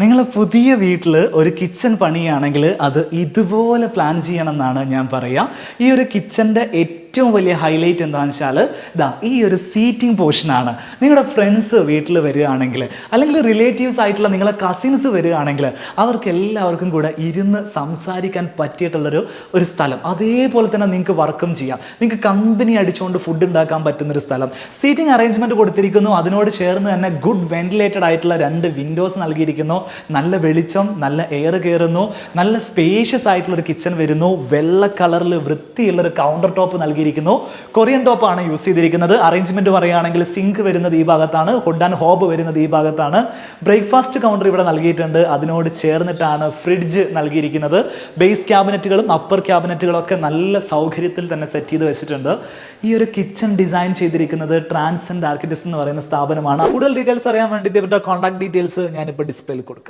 നിങ്ങൾ പുതിയ വീട്ടിൽ ഒരു കിച്ചൺ പണിയാണെങ്കിൽ അത് ഇതുപോലെ പ്ലാൻ ചെയ്യണം എന്നാണ് ഞാൻ പറയുക ഈ ഒരു കിച്ചന്റെ ഏറ്റവും വലിയ ഹൈലൈറ്റ് എന്താണെന്ന് വെച്ചാൽ ഇതാ ഈ ഒരു സീറ്റിംഗ് പോർഷനാണ് നിങ്ങളുടെ ഫ്രണ്ട്സ് വീട്ടിൽ വരികയാണെങ്കിൽ അല്ലെങ്കിൽ റിലേറ്റീവ്സ് ആയിട്ടുള്ള നിങ്ങളുടെ കസിൻസ് വരികയാണെങ്കിൽ അവർക്ക് എല്ലാവർക്കും കൂടെ ഇരുന്ന് സംസാരിക്കാൻ പറ്റിയിട്ടുള്ളൊരു ഒരു സ്ഥലം. അതേപോലെ തന്നെ നിങ്ങൾക്ക് വർക്കും ചെയ്യാം. നിങ്ങൾക്ക് കമ്പനി അടിച്ചുകൊണ്ട് ഫുഡ് ഉണ്ടാക്കാൻ പറ്റുന്നൊരു സ്ഥലം. സീറ്റിംഗ് അറേഞ്ച്മെന്റ് കൊടുത്തിരിക്കുന്നു. അതിനോട് ചേർന്ന് തന്നെ ഗുഡ് വെന്റിലേറ്റഡ് ആയിട്ടുള്ള രണ്ട് വിൻഡോസ് നൽകിയിരിക്കുന്നു. നല്ല വെളിച്ചം നല്ല എയർ കയറുന്നു. നല്ല സ്പേഷ്യസ് ആയിട്ടുള്ള ഒരു കിച്ചൺ വരുന്നു. വെള്ള കളറിൽ വൃത്തിയുള്ളൊരു കൗണ്ടർ ടോപ്പ് നൽകിയിരിക്കുന്നു. കൊറിയൻ ടോപ്പ് ആണ് യൂസ് ചെയ്തിരിക്കുന്നത്. അറേഞ്ച്മെന്റ് പറയുകയാണെങ്കിൽ സിങ്ക് വരുന്നത് ഈ ഭാഗത്താണ്. ഹുഡ് ആൻഡ് ഹോബ് വരുന്നത് ഈ ഭാഗത്താണ്. ബ്രേക്ക്ഫാസ്റ്റ് കൗണ്ടർ ഇവിടെ നൽകിയിട്ടുണ്ട്. അതിനോട് ചേർന്നിട്ടാണ് ഫ്രിഡ്ജ് നൽകിയിരിക്കുന്നത്. ബേസ് ക്യാബിനറ്റുകളും അപ്പർ ക്യാബിനറ്റുകളും ഒക്കെ നല്ല സൗകര്യത്തിൽ തന്നെ സെറ്റ് ചെയ്ത് വെച്ചിട്ടുണ്ട്. ഈ ഒരു കിച്ചൺ ഡിസൈൻ ചെയ്തിരിക്കുന്നത് ട്രാൻസെൻഡ് ആർക്കിടെക്ട്സ് എന്ന് പറയുന്ന സ്ഥാപനമാണ്. കൂടുതൽ ഡീറ്റെയിൽസ് അറിയാൻ വേണ്ടിയിട്ട് ഇവരുടെ കോൺടാക്ട് ഡീറ്റെയിൽസ് ഞാനിപ്പോൾ ഡിസ്പ്ലേയിൽ കൊടുക്കാം.